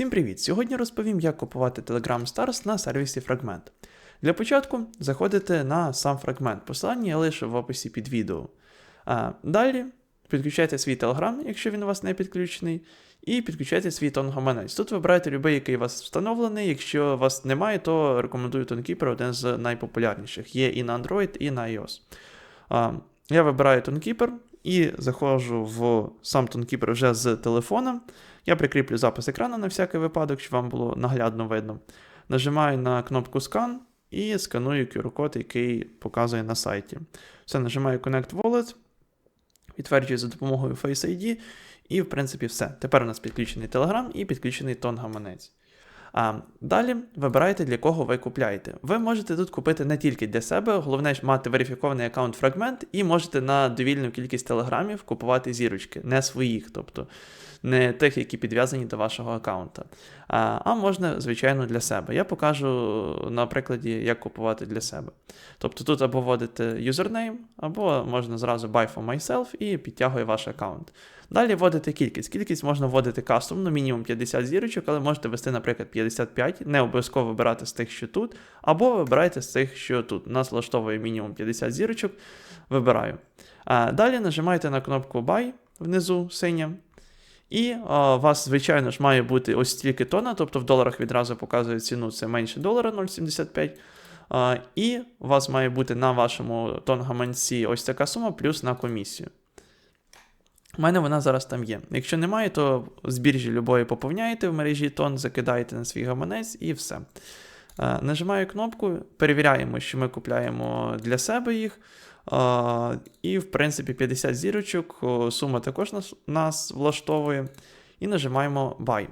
Всім привіт! Сьогодні розповім, як купувати Telegram Stars на сервісі Fragment. Для початку заходите на сам фрагмент. Посилання я лишу в описі під відео. А, далі підключайте свій Telegram, якщо він у вас не підключений, і підключайте свій тон гаманець. Тут вибирайте будь-який, який у вас встановлений. Якщо вас немає, то рекомендую ToneKeeper, один з найпопулярніших. Є і на Android, і на iOS. А, я вибираю ToneKeeper і заходжу в сам ToneKeeper вже з телефона. Я прикріплю запис екрану на всякий випадок, щоб вам було наглядно видно. Нажимаю на кнопку Scan і сканую QR-код, який показує на сайті. Все, нажимаю Connect Wallet, підтверджую за допомогою Face ID, і, в принципі, все. Тепер у нас підключений Telegram і підключений тон гаманець. А далі вибирайте, для кого ви купляєте. Ви можете тут купити не тільки для себе, головне мати верифікований аккаунт фрагмент, і можете на довільну кількість телеграмів купувати зірочки, не своїх, тобто не тих, які підв'язані до вашого аккаунта. А, а можна, звичайно, для себе. Я покажу на прикладі, як купувати для себе. Тобто тут або вводите юзернейм, або можна зразу buy for myself і підтягує ваш аккаунт. Далі вводите кількість. Кількість можна вводити кастомно, мінімум 50 зірочок, але можете ввести, наприклад, 55, не обов'язково вибирати з тих, що тут, або вибирайте з тих, що тут. Нас влаштовує мінімум 50 зірочок. Вибираю. Далі нажимаєте на кнопку Buy внизу синя. І а, у вас, звичайно ж, має бути ось стільки тона, тобто в доларах відразу показує ціну, це менше долара 0,75. А, і у вас має бути на вашому тон-гаманці ось така сума, плюс на комісію. У мене вона зараз там є. Якщо немає, то з біржі любої поповняєте в мережі тон, закидаєте на свій гаманець і все. Нажимаю кнопку, перевіряємо, що ми купляємо для себе їх. Uh, і, в принципі, 50 зірочок, сума також нас, нас влаштовує. І нажимаємо Buy.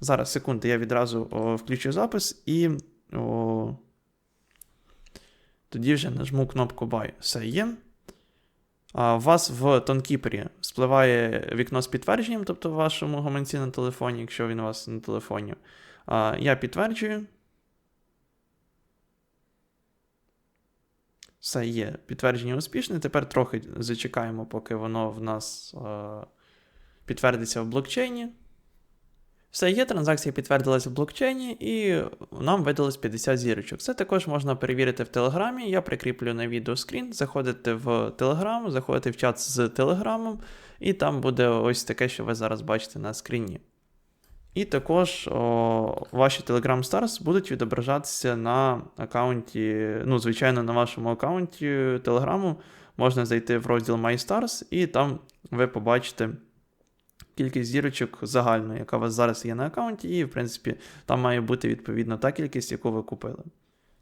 Зараз, секунди, я відразу включу запис і о, тоді вже нажму кнопку Buy. Все є. У вас в тонкіпері спливає вікно з підтвердженням, тобто в вашому гаманці на телефоні, якщо він у вас на телефоні. Я підтверджую. Все є підтвердження успішне. Тепер трохи зачекаємо, поки воно в нас підтвердиться в блокчейні. Все є, транзакція підтвердилася в блокчейні, і нам видалось 50 зірочок. Це також можна перевірити в Телеграмі. Я прикріплю на відео скрін. Заходите в Телеграм, заходите в чат з Телеграмом, і там буде ось таке, що ви зараз бачите на скріні. І також о, ваші Telegram Stars будуть відображатися на аккаунті, ну, звичайно, на вашому аккаунті Телеграму можна зайти в розділ My Stars, і там ви побачите кількість зірочок загальну, яка у вас зараз є на аккаунті, і, в принципі, там має бути відповідно та кількість, яку ви купили.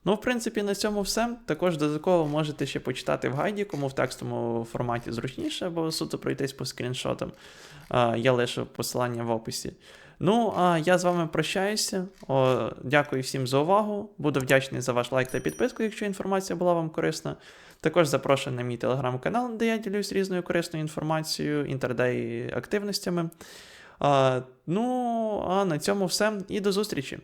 Ну, в принципі, на цьому все. Також додатково можете ще почитати в гайді, кому в текстовому форматі зручніше, або суто пройтись по скріншотам. Я лишу посилання в описі. Ну, а я з вами прощаюся. О, Дякую всім за увагу. Буду вдячний за ваш лайк та підписку, якщо інформація була вам корисна. Також запрошую на мій телеграм-канал, де я ділюсь різною корисною інформацією, інтердей активностями. А, Ну, а на цьому все і до зустрічі!